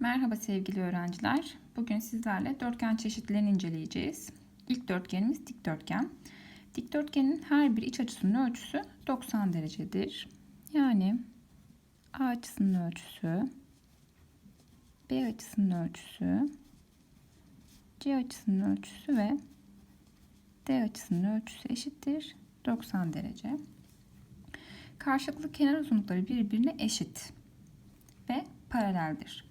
Merhaba sevgili öğrenciler. Bugün sizlerle dörtgen çeşitlerini inceleyeceğiz. İlk dörtgenimiz dikdörtgen. Dikdörtgenin her bir iç açısının ölçüsü 90 derecedir. Yani A açısının ölçüsü, B açısının ölçüsü, C açısının ölçüsü ve D açısının ölçüsü eşittir 90 derece. Karşılıklı kenar uzunlukları birbirine eşit ve paraleldir.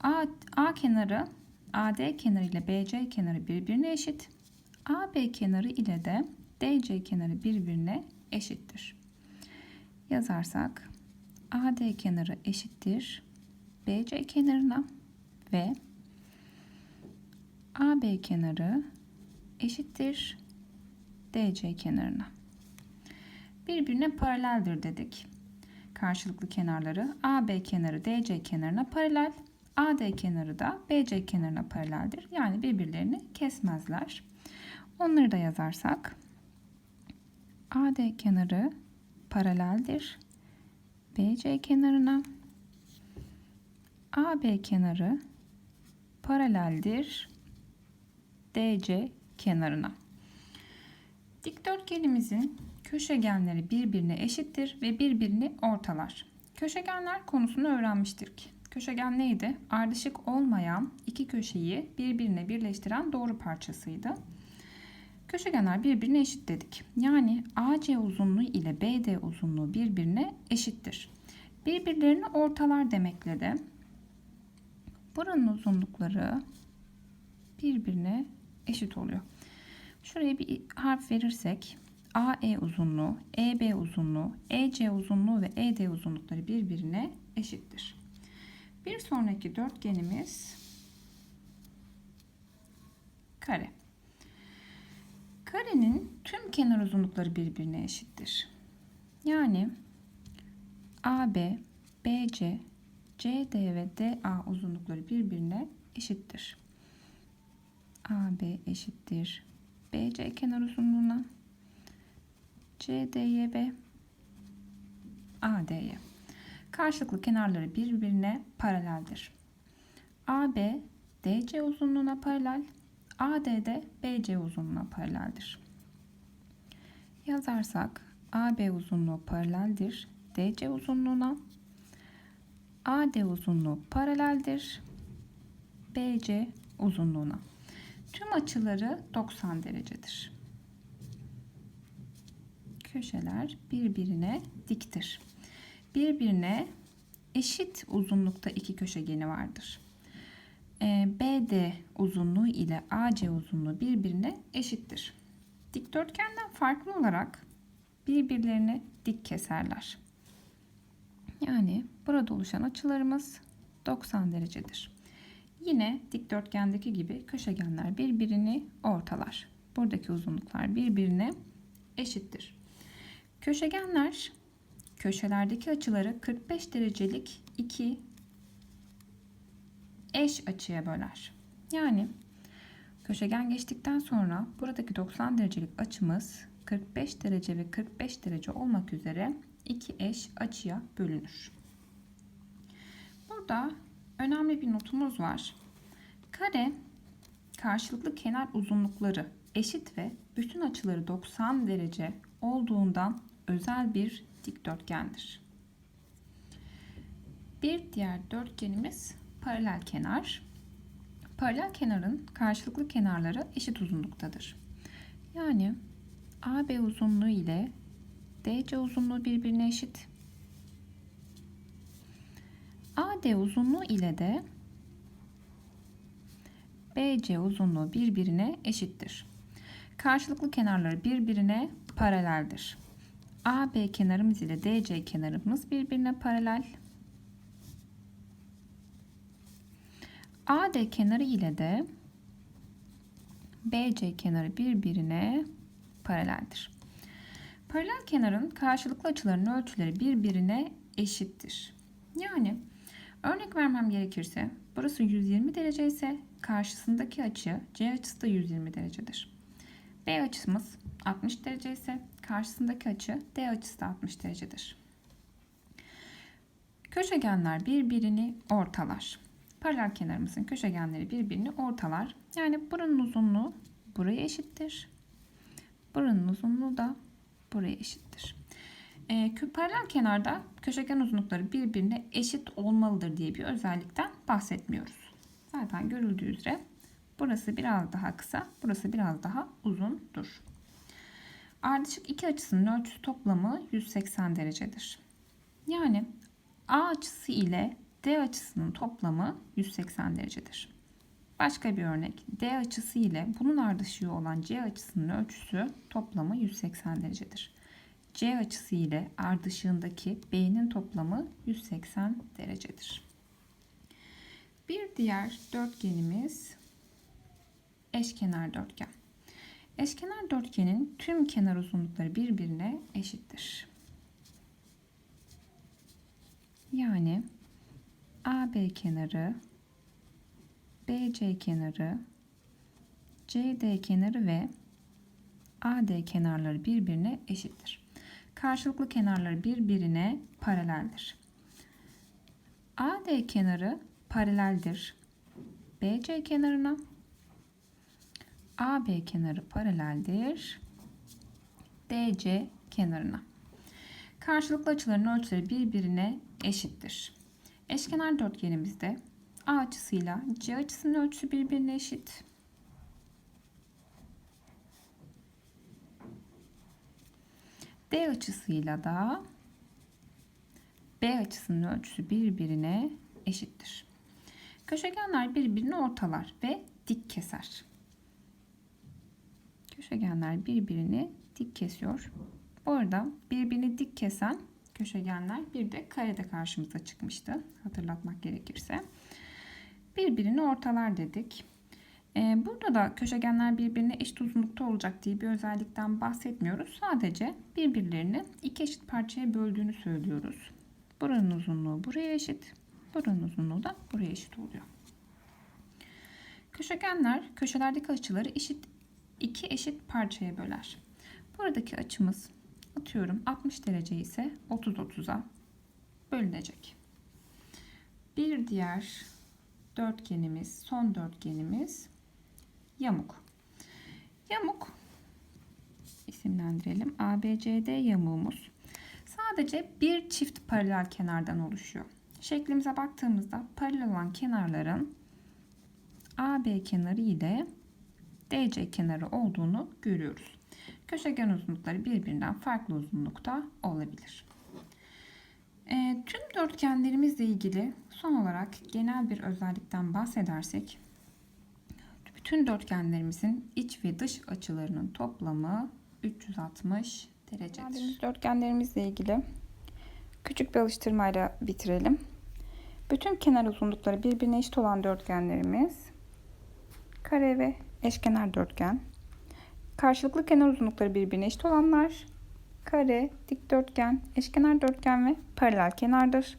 A, A kenarı AD kenarı ile BC kenarı birbirine eşit. AB kenarı ile de DC kenarı birbirine eşittir. Yazarsak AD kenarı eşittir BC kenarına ve AB kenarı eşittir DC kenarına. Birbirine paraleldir dedik. Karşılıklı kenarları AB kenarı DC kenarına paralel, AD kenarı da BC kenarına paraleldir. Yani birbirlerini kesmezler. Onları da yazarsak AD kenarı paraleldir BC kenarına. AB kenarı paraleldir DC kenarına. Dikdörtgenimizin köşegenleri birbirine eşittir ve birbirini ortalar. Köşegenler konusunu öğrenmiştik. Köşegen neydi? Ardışık olmayan iki köşeyi birbirine birleştiren doğru parçasıydı. Köşegenler birbirine eşit dedik. Yani AC uzunluğu ile BD uzunluğu birbirine eşittir. Birbirlerini ortalar demekle de buranın uzunlukları birbirine eşit oluyor. Şuraya bir harf verirsek AE uzunluğu, EB uzunluğu, EC uzunluğu ve ED uzunlukları birbirine eşittir. Bir sonraki dörtgenimiz kare. Karenin tüm kenar uzunlukları birbirine eşittir. Yani AB, BC, CD ve DA uzunlukları birbirine eşittir. AB eşittir BC kenar uzunluğuna CD'ye ve AD'ye. Karşılıklı kenarları birbirine paraleldir. AB DC uzunluğuna paralel, AD de BC uzunluğuna paraleldir. Yazarsak AB uzunluğu paraleldir DC uzunluğuna. AD uzunluğu paraleldir BC uzunluğuna. Tüm açıları 90 derecedir. Köşeler birbirine diktir. Birbirine eşit uzunlukta iki köşegeni vardır. Ee, BD uzunluğu ile AC uzunluğu birbirine eşittir. Dikdörtgenden farklı olarak birbirlerini dik keserler. Yani burada oluşan açılarımız 90 derecedir. Yine dikdörtgendeki gibi köşegenler birbirini ortalar. Buradaki uzunluklar birbirine eşittir. Köşegenler köşelerdeki açıları 45 derecelik iki eş açıya böler. Yani köşegen geçtikten sonra buradaki 90 derecelik açımız 45 derece ve 45 derece olmak üzere iki eş açıya bölünür. Burada önemli bir notumuz var. Kare karşılıklı kenar uzunlukları eşit ve bütün açıları 90 derece olduğundan özel bir dikdörtgendir. Bir diğer dörtgenimiz paralel kenar. Paralel kenarın karşılıklı kenarları eşit uzunluktadır. Yani AB uzunluğu ile DC uzunluğu birbirine eşit. AD uzunluğu ile de BC uzunluğu birbirine eşittir. Karşılıklı kenarları birbirine paraleldir. AB kenarımız ile DC kenarımız birbirine paralel. AD kenarı ile de BC kenarı birbirine paraleldir. Paralel kenarın karşılıklı açılarının ölçüleri birbirine eşittir. Yani örnek vermem gerekirse burası 120 derece ise karşısındaki açı C açısı da 120 derecedir. B açımız 60 derece ise karşısındaki açı D açısı da 60 derecedir. Köşegenler birbirini ortalar. Paralel kenarımızın köşegenleri birbirini ortalar. Yani buranın uzunluğu buraya eşittir. Buranın uzunluğu da buraya eşittir. E, paralel kenarda köşegen uzunlukları birbirine eşit olmalıdır diye bir özellikten bahsetmiyoruz. Zaten görüldüğü üzere burası biraz daha kısa, burası biraz daha uzundur. Ardışık iki açısının ölçüsü toplamı 180 derecedir. Yani A açısı ile D açısının toplamı 180 derecedir. Başka bir örnek. D açısı ile bunun ardışığı olan C açısının ölçüsü toplamı 180 derecedir. C açısı ile ardışığındaki B'nin toplamı 180 derecedir. Bir diğer dörtgenimiz eşkenar dörtgen. Eşkenar dörtgenin tüm kenar uzunlukları birbirine eşittir. Yani AB kenarı, BC kenarı, CD kenarı ve AD kenarları birbirine eşittir. Karşılıklı kenarları birbirine paraleldir. AD kenarı paraleldir. BC kenarına AB kenarı paraleldir. DC kenarına. Karşılıklı açıların ölçüleri birbirine eşittir. Eşkenar dörtgenimizde A açısıyla C açısının ölçüsü birbirine eşit. D açısıyla da B açısının ölçüsü birbirine eşittir. Köşegenler birbirini ortalar ve dik keser. Köşegenler birbirini dik kesiyor. Bu arada birbirini dik kesen köşegenler bir de karede karşımıza çıkmıştı. Hatırlatmak gerekirse. Birbirini ortalar dedik. Ee, burada da köşegenler birbirine eşit uzunlukta olacak diye bir özellikten bahsetmiyoruz. Sadece birbirlerini iki eşit parçaya böldüğünü söylüyoruz. Buranın uzunluğu buraya eşit. Buranın uzunluğu da buraya eşit oluyor. Köşegenler köşelerdeki açıları eşit iki eşit parçaya böler. Buradaki açımız atıyorum 60 derece ise 30-30'a bölünecek. Bir diğer dörtgenimiz, son dörtgenimiz yamuk. Yamuk isimlendirelim. ABCD yamuğumuz sadece bir çift paralel kenardan oluşuyor. Şeklimize baktığımızda paralel olan kenarların AB kenarı ile DC kenarı olduğunu görüyoruz. Köşegen uzunlukları birbirinden farklı uzunlukta olabilir. E, tüm dörtgenlerimizle ilgili son olarak genel bir özellikten bahsedersek bütün dörtgenlerimizin iç ve dış açılarının toplamı 360 derecedir. Dörtgenlerimizle ilgili küçük bir alıştırmayla bitirelim. Bütün kenar uzunlukları birbirine eşit olan dörtgenlerimiz kare ve eşkenar dörtgen. Karşılıklı kenar uzunlukları birbirine eşit olanlar kare, dikdörtgen, eşkenar dörtgen ve paralel kenardır.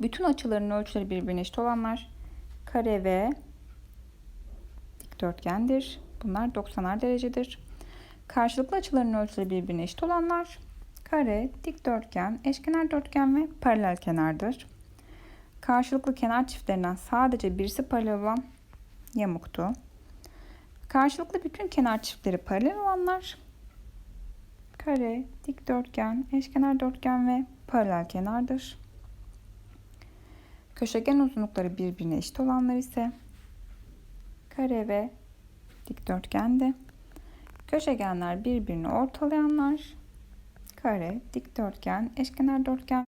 Bütün açıların ölçüleri birbirine eşit olanlar kare ve dikdörtgendir. Bunlar 90'ar derecedir. Karşılıklı açıların ölçüleri birbirine eşit olanlar kare, dikdörtgen, eşkenar dörtgen ve paralel kenardır. Karşılıklı kenar çiftlerinden sadece birisi paralel olan yamuktu. Karşılıklı bütün kenar çiftleri paralel olanlar kare, dikdörtgen, eşkenar dörtgen ve paralel kenardır. Köşegen uzunlukları birbirine eşit olanlar ise kare ve dikdörtgendi. Köşegenler birbirini ortalayanlar kare, dikdörtgen, eşkenar dörtgen